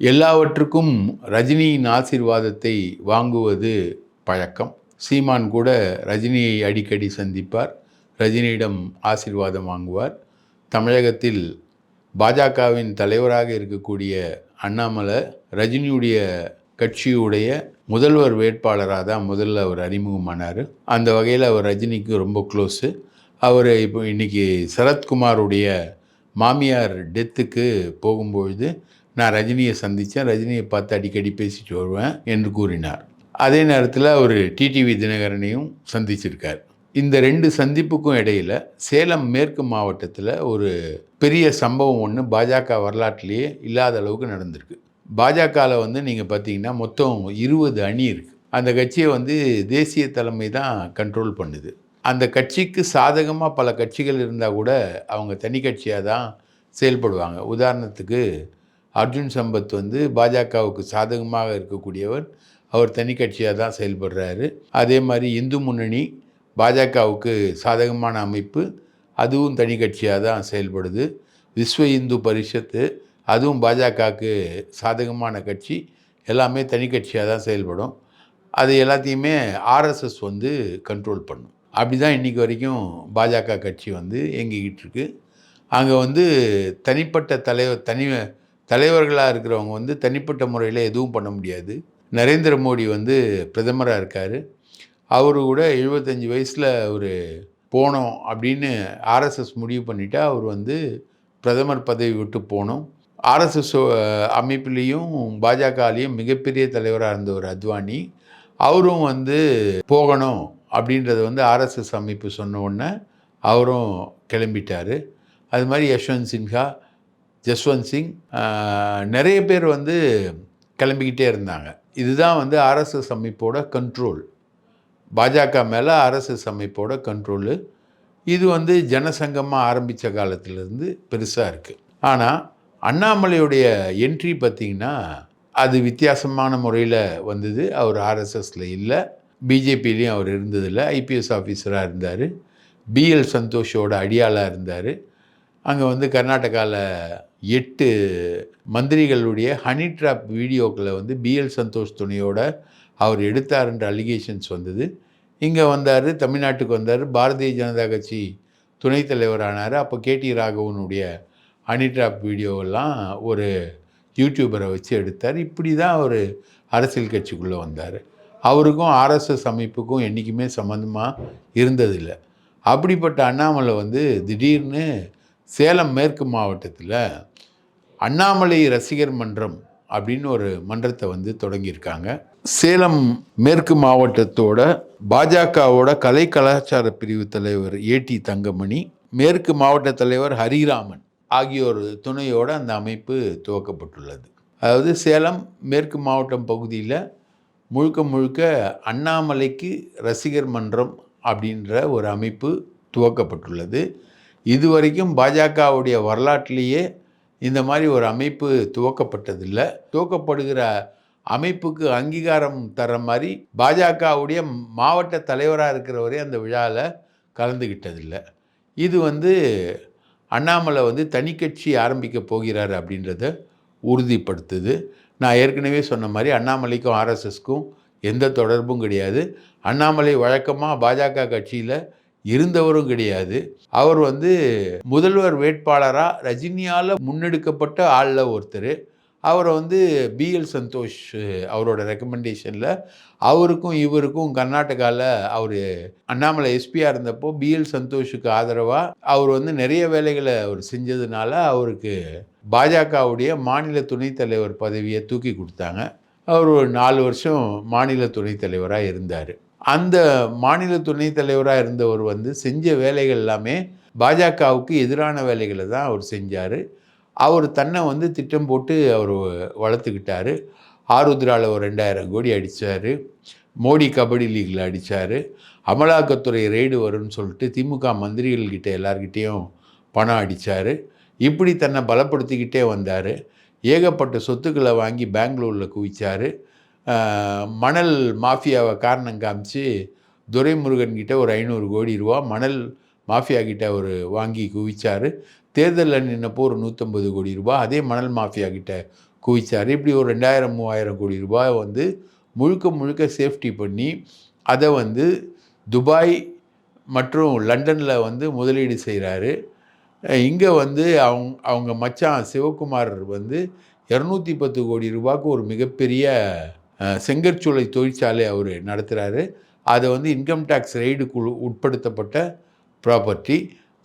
எல்லாவற்றுக்கும் ரஜினியின் ஆசீர்வாதத்தை வாங்குவது பழக்கம். சீமான் கூட ரஜினியை அடிக்கடி சந்திப்பார். ரஜினியிடம் ஆசீர்வாதம் வாங்குவார். தமிழகத்தில் பாஜகவின் தலைவராக இருக்கக்கூடிய அண்ணாமலை ரஜினியுடைய கட்சியுடைய முதல்வர் வேட்பாளராக தான் முதல்ல அவர் அறிமுகமானார். அந்த வகையில் அவர் ரஜினிக்கு ரொம்ப க்ளோஸு அவர் இப்போ இன்றைக்கி சரத்குமாருடைய மாமியார் டெத்துக்கு போகும்பொழுது நான் ரஜினியை சந்தித்தேன் ரஜினியை பார்த்து அடிக்கடி பேசிட்டு வருவேன் என்று கூறினார். அதே நேரத்தில் அவர் டிடிவி தினகரனையும் சந்திச்சிருக்கார். இந்த ரெண்டு சந்திப்புக்கும் இடையில் சேலம் மேற்கு மாவட்டத்தில் ஒரு பெரிய சம்பவம் ஒன்று பாஜக வரலாற்றிலேயே இல்லாத அளவுக்கு நடந்திருக்கு. பாஜகவில் வந்து நீங்கள் பார்த்தீங்கன்னா மொத்தம் இருபது அணி இருக்குது அந்த கட்சியை வந்து தேசிய தலைமை தான் கண்ட்ரோல் பண்ணுது. அந்த கட்சிக்கு சாதகமாக பல கட்சிகள் இருந்தால் கூட அவங்க தனி கட்சியாக தான் செயல்படுவாங்க. உதாரணத்துக்கு அர்ஜுன் சம்பத் வந்து பாஜகவுக்கு சாதகமாக இருக்கக்கூடியவர். அவர் தனி கட்சியாக தான் செயல்படுறாரு. அதே மாதிரி இந்து முன்னணி பாஜகவுக்கு சாதகமான அமைப்பு அதுவும் தனி கட்சியாக தான் செயல்படுது. விஸ்வ இந்து பரிஷத்து அதுவும் பாஜகவுக்கு சாதகமான கட்சி. எல்லாமே தனி கட்சியாக தான் செயல்படும். அது எல்லாத்தையுமே ஆர்எஸ்எஸ் வந்து கண்ட்ரோல் பண்ணும். அப்படி தான் இன்றைக்கி வரைக்கும் பாஜக கட்சி வந்து இயங்கிக்கிட்டு இருக்கு. அங்கே வந்து தனிப்பட்ட தலைவர் தனி தலைவர்களாக இருக்கிறவங்க வந்து தனிப்பட்ட முறையில் எதுவும் பண்ண முடியாது. நரேந்திர மோடி வந்து பிரதமராக இருக்கார். அவரு கூட எழுபத்தஞ்சி வயசில் அவர் போனோம் அப்படின்னு ஆர்எஸ்எஸ் முடிவு பண்ணிவிட்டு அவர் வந்து பிரதமர் பதவி விட்டு போனோம். ஆர்எஸ்எஸ் அமைப்புலேயும் பாஜகலேயும் மிகப்பெரிய தலைவராக இருந்தவர் அத்வானி. அவரும் வந்து போகணும் அப்படின்றத வந்து ஆர்எஸ்எஸ் அமைப்பு சொன்ன உடனே அவரும் கிளம்பிட்டார். அது மாதிரி யஷ்வந்த் சின்ஹா ஜஸ்வந்த் சிங் நிறைய பேர் வந்து கிளம்பிக்கிட்டே இருந்தாங்க. இதுதான் வந்து ஆர்எஸ்எஸ் அமைப்போட கண்ட்ரோல் பாஜக மேலே ஆர்எஸ்எஸ் அமைப்போட கண்ட்ரோலு இது வந்து ஜனசங்கமாக ஆரம்பித்த காலத்திலேருந்து பெருசாக இருக்குது ஆனால் அண்ணாமலையுடைய என்ட்ரி பார்த்திங்கன்னா அது வித்தியாசமான முறையில் வந்தது. அவர் ஆர்எஸ்எஸில் இல்லை. பிஜேபிலையும் அவர் இருந்ததில்லை. ஐபிஎஸ் ஆஃபீஸராக இருந்தார். பிஎல் சந்தோஷோட அடியாளாக இருந்தார். அங்கே வந்து கர்நாடகாவில் எட்டு மந்திரிகளுடைய ஹனி ட்ராப் வீடியோக்களை வந்து பிஎல் சந்தோஷ் துணையோட அவர் எடுத்தாருன்ற அலிகேஷன்ஸ் வந்தது. இங்கே வந்தார் தமிழ்நாட்டுக்கு வந்தார் பாரதிய ஜனதா கட்சி துணைத் தலைவரானார். அப்போ கேடி ராகவனுடைய ஹனி ட்ராப் வீடியோவெல்லாம் ஒரு யூடியூபரை வச்சு எடுத்தார். இப்படி தான் அவர் அரசியல் கட்சிக்குள்ளே வந்தார். அவருக்கும் ஆர்எஸ்எஸ் அமைப்புக்கும் என்றைக்குமே சம்மந்தமாக இருந்ததில்லை. அப்படிப்பட்ட அண்ணாமலை வந்து திடீர்னு சேலம் மேற்கு மாவட்டத்தில் அண்ணாமலை ரசிகர் மன்றம் அப்படின்னு ஒரு மன்றத்தை வந்து தொடங்கியிருக்காங்க. சேலம் மேற்கு மாவட்டத்தோட பாஜகவோட கலை கலாச்சார பிரிவு தலைவர் ஏடி தங்கமணி மேற்கு மாவட்ட தலைவர் ஹரிராமன் ஆகியோர் துணையோட அந்த அமைப்பு துவக்கப்பட்டுள்ளது. அதாவது சேலம் மேற்கு மாவட்டம் பகுதியில் முழுக்க முழுக்க அண்ணாமலைக்கு ரசிகர் மன்றம் அப்படின்ற ஒரு அமைப்பு துவக்கப்பட்டுள்ளது. இதுவரைக்கும் பாஜகவுடைய வரலாற்றிலேயே இந்த மாதிரி ஒரு அமைப்பு துவக்கப்பட்டதில்லை. துவக்கப்படுகிற அமைப்புக்கு அங்கீகாரம் தர மாதிரி பாஜகவுடைய மாவட்ட தலைவராக இருக்கிறவரே அந்த விழாவில் கலந்துக்கிட்டதில்லை இது வந்து அண்ணாமலை வந்து தனி கட்சி ஆரம்பிக்க போகிறார் அப்படின்றத உறுதிப்படுத்துது. நான் ஏற்கனவே சொன்ன மாதிரி அண்ணாமலைக்கும் ஆர்எஸ்எஸ்க்கும் எந்த தொடர்பும் கிடையாது. அண்ணாமலை வழக்கமாக பாஜக கட்சியில் இருந்தவரும் கிடையாது. அவர் வந்து முதல்வர் வேட்பாளராக ரஜினியால் முன்னெடுக்கப்பட்ட ஆளில் ஒருத்தர். அவரை வந்து பிஎல் சந்தோஷ் அவரோட ரெக்கமெண்டேஷனில் அவருக்கும் இவருக்கும் கர்நாடகாவில் அவர் அண்ணாமலை எஸ்பியாக இருந்தப்போ பிஎல் சந்தோஷுக்கு ஆதரவாக அவர் வந்து நிறைய வேலைகளை அவர் செஞ்சதுனால அவருக்கு பாஜகவுடைய மாநில துணைத் தலைவர் பதவியை தூக்கி கொடுத்தாங்க. அவர் ஒரு நாலு வருஷம் மாநில துணைத் தலைவராக இருந்தார். அந்த மாநில துணைத் தலைவராக இருந்தவர் வந்து செஞ்ச வேலைகள் எல்லாமே பாஜகவுக்கு எதிரான வேலைகளை தான் அவர் செஞ்சார். அவர் தன்னை வந்து திட்டம் போட்டு அவர் வளர்த்துக்கிட்டார். ஆருத்ராவில் ஒரு ரெண்டாயிரம் கோடி அடித்தார் மோடி கபடி லீகில் அடித்தார் அமலாக்கத்துறை ரெய்டு வரும்னு சொல்லிட்டு திமுக மந்திரிகள்கிட்ட எல்லார்கிட்டேயும் பணம் அடித்தார் இப்படி தன்னை பலப்படுத்திக்கிட்டே வந்தார். ஏகப்பட்ட சொத்துக்களை வாங்கி பெங்களூரில் குவிச்சார். மணல் மாஃபியாவை காரணம் காமிச்சு துரைமுருகன் கிட்ட ஒரு ஐநூறு கோடி ரூபா மணல் மாஃபியா கிட்ட அவர் வாங்கி குவிச்சார். தேர்தலில் நின்னப்போ ஒரு நூற்றம்பது கோடி ரூபாய் அதே மணல் மாஃபியா கிட்ட குவிச்சார். இப்படி ஒரு ரெண்டாயிரம் மூவாயிரம் கோடி ரூபாய் வந்து முழுக்க முழுக்க சேஃப்டி பண்ணி அதை வந்து துபாய் மற்றும் லண்டனில் வந்து முதலீடு செய்கிறாரு இங்கே வந்து அவங்க அவங்க மச்சான் சிவகுமார் வந்து இரநூத்தி பத்து கோடி ரூபாய்க்கு ஒரு மிகப்பெரிய செங்கற்சூளை தொழிற்சாலை அவர் நடத்துகிறாரு அதை வந்து இன்கம் டேக்ஸ் ரெய்டுக்குழு உட்படுத்தப்பட்ட ப்ராப்பர்ட்டி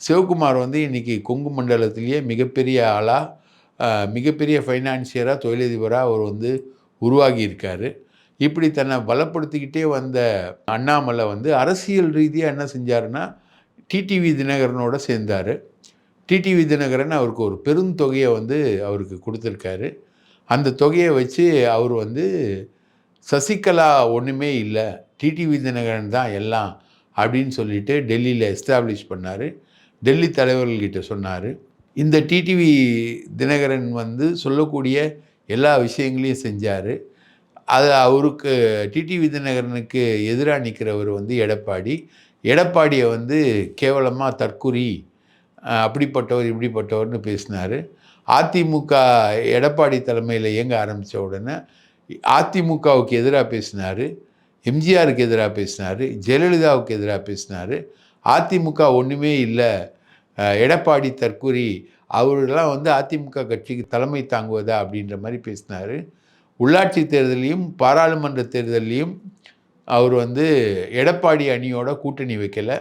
சிவகுமார் வந்து இன்றைக்கி கொங்கு மண்டலத்திலேயே மிகப்பெரிய ஆளாக மிகப்பெரிய ஃபைனான்சியராக தொழிலதிபராக அவர் வந்து உருவாகி இருக்கார் இப்படி தன்னை பலப்படுத்திக்கிட்டே வந்த அண்ணாமலை வந்து அரசியல் ரீதியாக என்ன செஞ்சாருன்னா டிடிவி தினகரனோட சேர்ந்தார். டிடிவி தினகரன் அவருக்கு ஒரு பெருந்தொகையை வந்து அவருக்கு கொடுத்துருக்காரு. அந்த தொகையை வச்சு அவர் வந்து சசிகலா ஒன்றுமே இல்லை. டிடிவி தினகரன் தான் எல்லாம் அப்படின்னு சொல்லிட்டு டெல்லியில் எஸ்டாப்ளிஷ் பண்ணார். டெல்லி தலைவர்கள்கிட்ட சொன்னார். இந்த டிடிவி தினகரன் வந்து சொல்லக்கூடிய எல்லா விஷயங்களையும் செஞ்சார். அது அவருக்கு டிடிவி தினகரனுக்கு எதிராக நிற்கிறவர் வந்து எடப்பாடி. எடப்பாடியை வந்து கேவலமாக தற்குறி அப்படிப்பட்டவர் இப்படிப்பட்டவர்னு பேசினார். அதிமுக எடப்பாடி தலைமையில் இயங்க ஆரம்பித்த உடனே அதிமுகவுக்கு எதிராக பேசினார் எம்ஜிஆருக்கு எதிராக பேசினார் ஜெயலலிதாவுக்கு எதிராக பேசினார். அதிமுக ஒன்றுமே இல்லை. எடப்பாடி தற்கூரி அவரெல்லாம் வந்து அதிமுக கட்சிக்கு தலைமை தாங்குவதா அப்படின்ற மாதிரி பேசினார். உள்ளாட்சி தேர்தலையும் பாராளுமன்ற தேர்தலையும் அவர் வந்து எடப்பாடி அணியோட கூட்டணி வைக்கலை.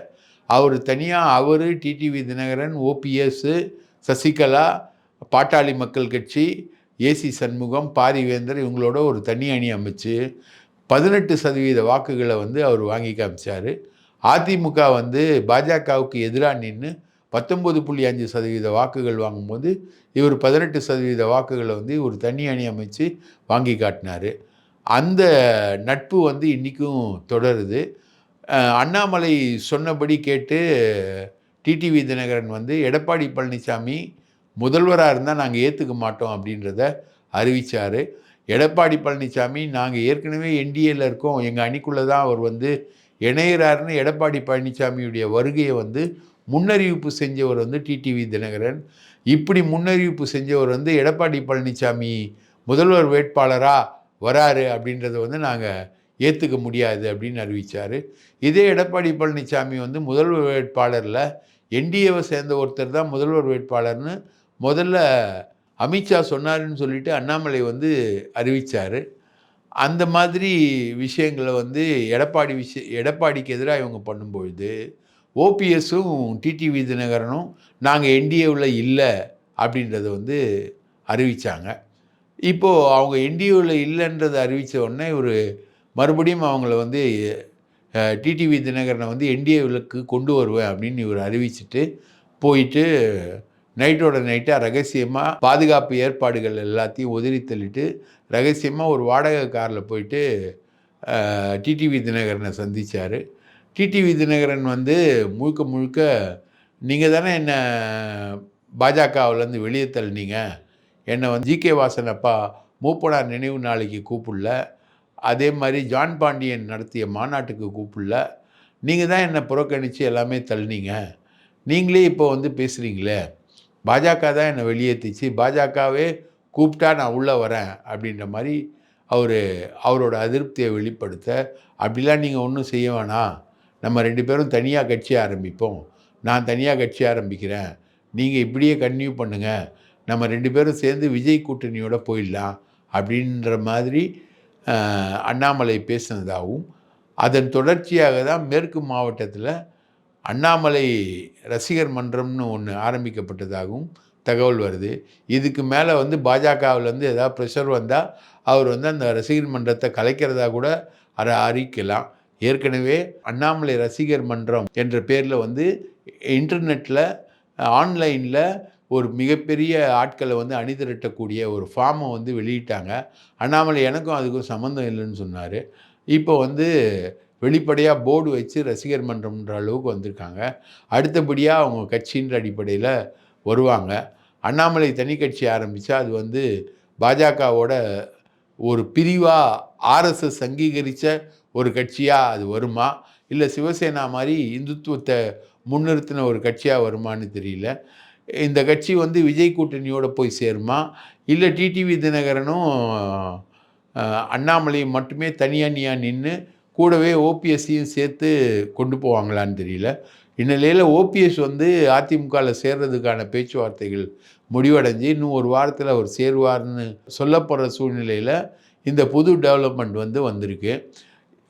அவர் தனியாக அவர் TTV Dhinakaran OPS Sasikala Pattali Makkal Katchi AC Shanmugam Parivendhar இவங்களோட ஒரு தனி அணி அமைச்சு பதினெட்டு சதவீத வாக்குகளை வந்து அவர் வாங்கி காமிச்சார். அதிமுக வந்து பாஜகவுக்கு எதிராக நின்று பத்தொம்பது புள்ளி அஞ்சு சதவீத வாக்குகள் வாங்கும்போது இவர் பதினெட்டு சதவீத வாக்குகளை வந்து ஒரு தனி அணி அமைச்சு வாங்கி காட்டினார். அந்த நட்பு வந்து இன்றைக்கும் தொடருது. அண்ணாமலை சொன்னபடி கேட்டு டிடிவி தினகரன் வந்து எடப்பாடி பழனிசாமி முதல்வராக இருந்தால் நாங்கள் ஏற்றுக்க மாட்டோம் அப்படின்றத அறிவித்தார் எடப்பாடி பழனிசாமி நாங்கள் ஏற்கனவே என்டிஏல இருக்கோம். எங்கள் அணிக்குள்ளே தான் அவர் வந்து இணையிறாருன்னு எடப்பாடி பழனிசாமியுடைய வருகையை வந்து முன்னறிவிப்பு செஞ்சவர் வந்து டிடிவி தினகரன். இப்படி முன்னறிவிப்பு செஞ்சவர் வந்து எடப்பாடி பழனிசாமி முதல்வர் வேட்பாளராக வராரு அப்படின்றத வந்து நாங்கள் ஏற்றுக்க முடியாது அப்படின்னு அறிவித்தார் இதே எடப்பாடி பழனிசாமி வந்து முதல்வர் வேட்பாளரில் என்டிஏவை சேர்ந்த ஒருத்தர் தான் முதல்வர் வேட்பாளர்னு முதல்ல அமித்ஷா சொன்னாருன்னு சொல்லிட்டு அண்ணாமலை வந்து அறிவித்தார் அந்த மாதிரி விஷயங்களை வந்து எடப்பாடி விஷய எடப்பாடிக்கு எதிராக இவங்க பண்ணும்பொழுது ஓபிஎஸும் டிடிவி தினகரனும் நாங்கள் என்டிஏவில் இல்லை அப்படின்றத வந்து அறிவித்தாங்க இப்போது அவங்க என்டிஏவில் இல்லைன்றதை அறிவித்த உடனே ஒரு மறுபடியும் அவங்கள வந்து டிடிவி தினகரனை வந்து என்டிஏவிலுக்கு கொண்டு வருவேன் அப்படின்னு இவர் அறிவிச்சிட்டு போயிட்டு நைட்டோட நைட்டாக ரகசியமாக பாதுகாப்பு ஏற்பாடுகள் எல்லாத்தையும் உதறி தள்ளிட்டு ரகசியமாக ஒரு வாடகை காரில் போயிட்டு டிடிவி தினகரனை சந்திச்சார். டிடிவி தினகரன் வந்து முழுக்க முழுக்க நீங்கள் தானே என்னை பாஜகவிலேருந்து வெளியே தள்ளினீங்க? என்னை வந்து ஜிகே வாசன் அப்பா மூப்பனார் நினைவு நாளைக்கு கூப்பிடல. அதே மாதிரி ஜான் பாண்டியன் நடத்திய மாநாட்டுக்கு கூப்பிடல. நீங்கள் தான் என்னை புறக்கணித்து எல்லாமே தள்ளினீங்க. நீங்களே இப்போ வந்து பேசுகிறீங்களே பாஜக தான் என்னை வெளியேற்றிச்சு பாஜகவே கூப்பிட்டா நான் உள்ளே வரேன் அப்படின்ற மாதிரி அவர் அவரோட அதிருப்தியை வெளிப்படுத்த அப்படிலாம் நீங்கள் ஒன்றும் செய்ய வேணாம். நம்ம ரெண்டு பேரும் தனியாக கட்சி ஆரம்பிப்போம். நான் தனியாக கட்சி ஆரம்பிக்கிறேன். நீங்கள் இப்படியே கன்டினியூ பண்ணுங்கள் நம்ம ரெண்டு பேரும் சேர்ந்து விஜய் கூட்டணியோட போயிடலாம். அப்படின்ற மாதிரி அண்ணாமலை பேசினதாகவும் அதன் தொடர்ச்சியாக தான் மேற்கு மாவட்டத்தில் அண்ணாமலை ரசிகர் மன்றம்னு ஒன்று ஆரம்பிக்கப்பட்டதாகவும் தகவல் வருது. இதுக்கு மேலே வந்து பாஜகவிலேருந்து ஏதாவது ப்ரெஷர் வந்தால் அவர் வந்து அந்த ரசிகர் மன்றத்தை கலைக்கிறதா கூட அற அறிக்கலாம். ஏற்கனவே அண்ணாமலை ரசிகர் மன்றம் என்ற பேரில் வந்து இன்டர்நெட்டில் ஆன்லைனில் ஒரு மிகப்பெரிய ஆட்களை வந்து அணிதிரட்டக்கூடிய ஒரு ஃபார்மை வந்து வெளியிட்டாங்க. அண்ணாமலை எனக்கும் அதுக்கும் சம்மந்தம் இல்லைன்னு சொன்னார். இப்போ வந்து வெளிப்படையாக போர்டு வச்சு ரசிகர் மன்றம்ன்ற அளவுக்கு வந்திருக்காங்க. அடுத்தபடியாக அவங்க கட்சின்ற அடிப்படையில் வருவாங்க. அண்ணாமலை தனி கட்சி ஆரம்பித்தா அது வந்து பாஜகவோட ஒரு பிரிவாக ஆர்எஸ்எஸ் அங்கீகரித்த ஒரு கட்சியாக அது வருமா? இல்லை சிவசேனா மாதிரி இந்துத்துவத்தை முன்னிறுத்தின ஒரு கட்சியாக வருமான்னு தெரியல. இந்த கட்சி வந்து விஜய் கூட்டணியோட போய் சேருமா? இல்லை டிடிவி தினகரனும் அண்ணாமலையும் மட்டுமே தனியாக நின்று கூடவே ஓபிஎஸ்சியும் சேர்த்து கொண்டு போவாங்களான்னு தெரியல. இந்நிலையில் ஓபிஎஸ் வந்து அதிமுகவில் சேர்றதுக்கான பேச்சுவார்த்தைகள் முடிவடைஞ்சு இன்னும் ஒரு வாரத்தில் அவர் சேருவார்னு சொல்லப்படுற சூழ்நிலையில் இந்த புது டெவலப்மெண்ட் வந்து வந்திருக்கு.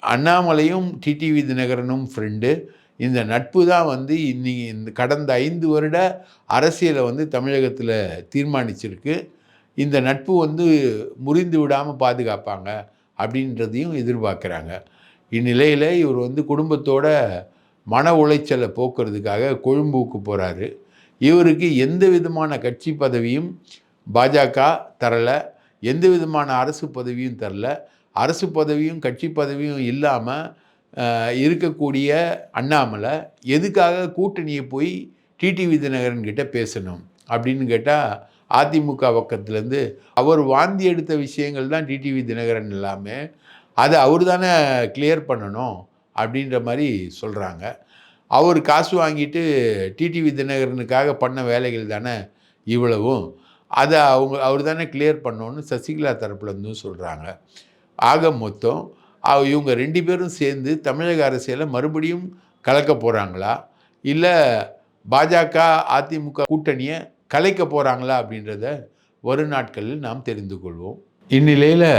அண்ணாமலையும் டிடிவி தினகரனும் ஃப்ரெண்டு இந்த நட்பு தான் வந்து இன்னைக்கு இந்த கடந்த ஐந்து வருட அரசியலை வந்து தமிழகத்தில் தீர்மானிச்சிருக்கு. இந்த நட்பு வந்து முறிந்து விடாமல் பாதுகாப்பாங்க அப்படின்றதையும் எதிர்பார்க்குறாங்க. இந்நிலையில் இவர் வந்து குடும்பத்தோட மன உளைச்சலை போக்குறதுக்காக கொழும்புக்கு போகிறாரு இவருக்கு எந்த விதமான கட்சி பதவியும் பாஜக தரலை. எந்த விதமான அரசு பதவியும் தரல. அரசு பதவியும் கட்சி பதவியும் இல்லாமல் இருக்கக்கூடிய அண்ணாமலை எதுக்காக கூட்டணியை போய் டிடிவி தினகரன் கிட்ட பேசணும் அப்படின்னு கேட்டால் அதிமுக பக்கத்துலேருந்து அவர் வாந்தி எடுத்த விஷயங்கள் தான் டிடிவி தினகரன் எல்லாமே அதை அவர் தானே கிளியர் பண்ணணும் அப்படின்ற மாதிரி சொல்கிறாங்க அவர் காசு வாங்கிட்டு டிடிவி தினகரனுக்காக பண்ண வேலைகள் தானே இவ்வளவும். அதை அவங்க அவர் தானே கிளியர் பண்ணணும்னு சசிகலா தரப்புலேருந்தும் சொல்கிறாங்க ஆக மொத்தம் இவங்க ரெண்டு பேரும் சேர்ந்து தமிழக அரசியலை மறுபடியும் கலக்க போகிறாங்களா இல்லை பாஜக அதிமுக கூட்டணியை கலைக்க போகிறாங்களா அப்படின்றத வரும் நாட்களில் நாம் தெரிந்து கொள்வோம். இந்நிலையில்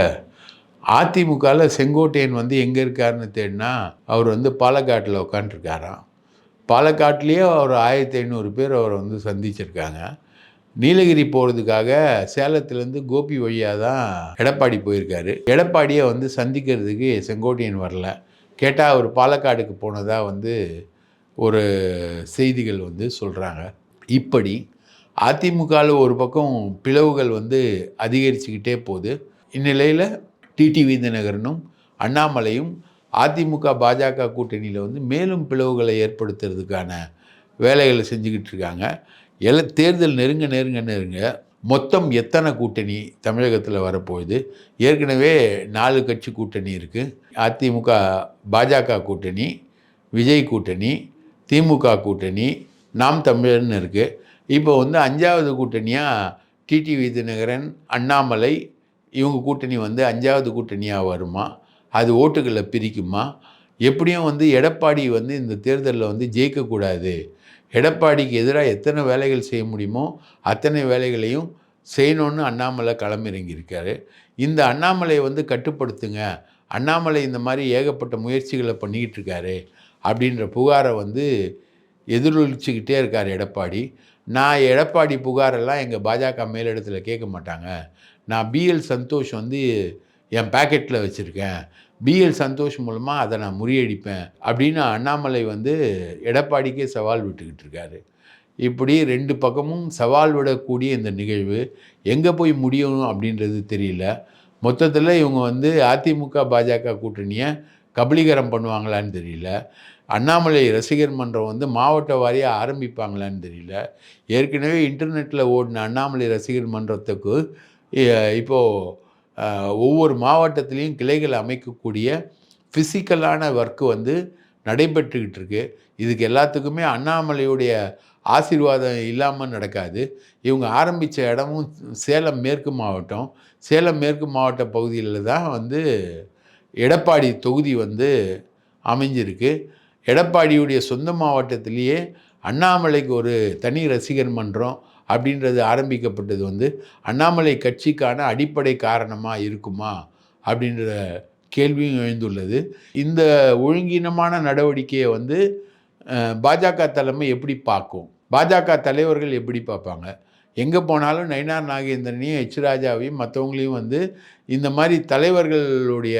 அதிமுகவில் செங்கோட்டையன் வந்து எங்கே இருக்காருன்னு தேடினா அவர் வந்து பாலக்காட்டில் உட்காந்துருக்காராம் பாலக்காட்டிலேயே அவர் ஆயிரத்தி ஐநூறு பேர் அவரை வந்து சந்திச்சிருக்காங்க. நீலகிரி போகிறதுக்காக சேலத்துலேருந்து கோபி வழியாக தான் எடப்பாடி போயிருக்காரு. எடப்பாடியை வந்து சந்திக்கிறதுக்கு செங்கோட்டையன் வரல. கேட்டால் அவர் பாலக்காடுக்கு போனதாக வந்து ஒரு செய்திகள் வந்து சொல்கிறாங்க இப்படி அதிமுகவில் ஒரு பக்கம் பிளவுகள் வந்து அதிகரிச்சுக்கிட்டே போகுது. இந்நிலையில் டிடி தினகரனும் அண்ணாமலையும் அதிமுக பாஜக கூட்டணியில் வந்து மேலும் பிளவுகளை ஏற்படுத்துறதுக்கான வேலைகளை செஞ்சுக்கிட்டு இருக்காங்க. எல தேர்தல் நெருங்க நெருங்க நெருங்க மொத்தம் எத்தனை கூட்டணி தமிழகத்தில் வரப்போகுது? ஏற்கனவே நாலு கட்சி கூட்டணி இருக்குது அதிமுக பாஜக கூட்டணி விஜய் கூட்டணி திமுக கூட்டணி நாம் தமிழர்னு இருக்குது இப்போ வந்து அஞ்சாவது கூட்டணியாக டிடி விதிநகரன் அண்ணாமலை இவங்க கூட்டணி வந்து அஞ்சாவது கூட்டணியாக வருமா அது ஓட்டுகளை பிரிக்குமா? எப்படியும் வந்து எடப்பாடி வந்து இந்த தேர்தலில் வந்து ஜெயிக்கக்கூடாது. எடப்பாடிக்கு எதிராக எத்தனை வேலைகள் செய்ய முடியுமோ அத்தனை வேலைகளையும் செய்யணும்னு அண்ணாமலை களமிறங்கியிருக்காரு. இந்த அண்ணாமலையை வந்து கட்டுப்படுத்துங்க. அண்ணாமலை இந்த மாதிரி ஏகப்பட்ட முயற்சிகளை பண்ணிக்கிட்டு இருக்காரு அப்படின்ற புகாரை வந்து எதிரொலிச்சுக்கிட்டே இருக்கார் எடப்பாடி. நான் எடப்பாடி புகாரெல்லாம் எங்கள் பாஜக மேலிடத்தில் கேட்க மாட்டாங்க. நான் பிஎல் சந்தோஷ் வந்து என் பேக்கெட்டில் வச்சுருக்கேன். பிஎல் சந்தோஷ் மூலமாக அதை நான் முறியடிப்பேன் அப்படின்னு அண்ணாமலை வந்து எடப்பாடிக்கே சவால் விட்டுக்கிட்டு இருக்காரு. இப்படி ரெண்டு பக்கமும் சவால் விடக்கூடிய இந்த நிகழ்வு எங்கே போய் முடியும் அப்படின்றது தெரியல. மொத்தத்தில் இவங்க வந்து அதிமுக பாஜக கூட்டணியை கபலீகரம் பண்ணுவாங்களான்னு தெரியல. அண்ணாமலை ரசிகர் மன்றம் வந்து மாவட்ட வாரியாக ஆரம்பிப்பாங்களான்னு தெரியல. ஏற்கனவே இன்டர்நெட்டில் ஓடின அண்ணாமலை ரசிகர் மன்றத்துக்கு இப்போது ஒவ்வொரு மாவட்டத்திலையும் கிளைகள் அமைக்கக்கூடிய ஃபிசிக்கலான ஒர்க்கு வந்து நடைபெற்றுக்கிட்டு இருக்கு இதுக்கு எல்லாத்துக்குமே அண்ணாமலையுடைய ஆசீர்வாதம் இல்லாமல் நடக்காது. இவங்க ஆரம்பித்த இடமும் சேலம் மேற்கு மாவட்டம். சேலம் மேற்கு மாவட்ட பகுதியில் தான் வந்து எடப்பாடி தொகுதி வந்து அமைஞ்சிருக்கு. எடப்பாடியுடைய சொந்த மாவட்டத்திலேயே அண்ணாமலைக்கு ஒரு தனி ரசிகர் மன்றம் அப்படின்றது ஆரம்பிக்கப்பட்டது வந்து அண்ணாமலை கட்சிக்கான அடிப்படை காரணமாக இருக்குமா அப்படின்ற கேள்வியும் எழுந்துள்ளது. இந்த ஒழுங்கீனமான நடவடிக்கையை வந்து பாஜக தலைமை எப்படி பார்க்கும்? பாஜக தலைவர்கள் எப்படி பார்ப்பாங்க? எங்கே போனாலும் நயினார் நாகேந்திரனையும் எச் ராஜாவையும் மற்றவங்களையும் வந்து இந்த மாதிரி தலைவர்களுடைய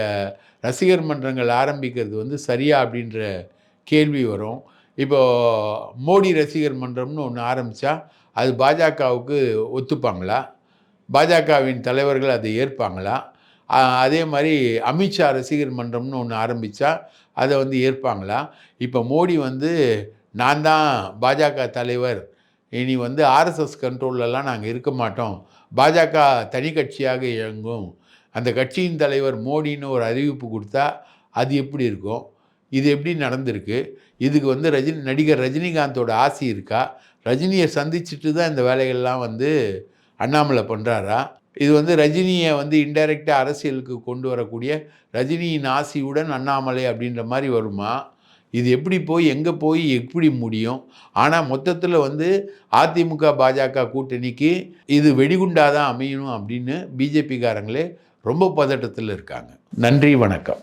ரசிகர் மன்றங்கள் ஆரம்பிக்கிறது வந்து சரியா அப்படின்ற கேள்வி வரும். இப்போ மோடி ரசிகர் மன்றம்னு ஒன்று ஆரம்பித்தா அது பாஜகவுக்கு ஒத்துப்பாங்களா? பாஜகவின் தலைவர்கள் அதை ஏற்பாங்களா? அதே மாதிரி அமித்ஷா ரசிகர் மன்றம்னு ஒன்று ஆரம்பித்தா அதை வந்து ஏற்பாங்களா? இப்போ மோடி வந்து நான் தான் பாஜக தலைவர் இனி வந்து ஆர்எஸ்எஸ் கண்ட்ரோல்லலாம் நாங்கள் இருக்க மாட்டோம். பாஜக தனி கட்சியாக இயங்கும். அந்த கட்சியின் தலைவர் மோடின்னு ஒரு அறிவிப்பு கொடுத்தா அது எப்படி இருக்கும்? இது எப்படி நடந்திருக்கு? இதுக்கு வந்து ரஜினி நடிகர் ரஜினிகாந்தோட ஆசை இருக்கா? ரஜினியை சந்திச்சுட்டு தான் இந்த வேலைகள்லாம் வந்து அண்ணாமலை பண்ணுறாரா இது வந்து ரஜினியை வந்து இன்டைரக்டாக அரசியலுக்கு கொண்டு வரக்கூடிய ரஜினியின் ஆசியுடன் அண்ணாமலை அப்படின்ற மாதிரி வருமா? இது எப்படி போய் எங்கே போய் எப்படி முடியும்? ஆனால் மொத்தத்தில் வந்து அதிமுக பாஜக கூட்டணிக்கு இது வெடிகுண்டாக தான் அமையணும் அப்படின்னு பிஜேபிக்காரங்களே ரொம்ப பதட்டத்தில் இருக்காங்க. நன்றி வணக்கம்.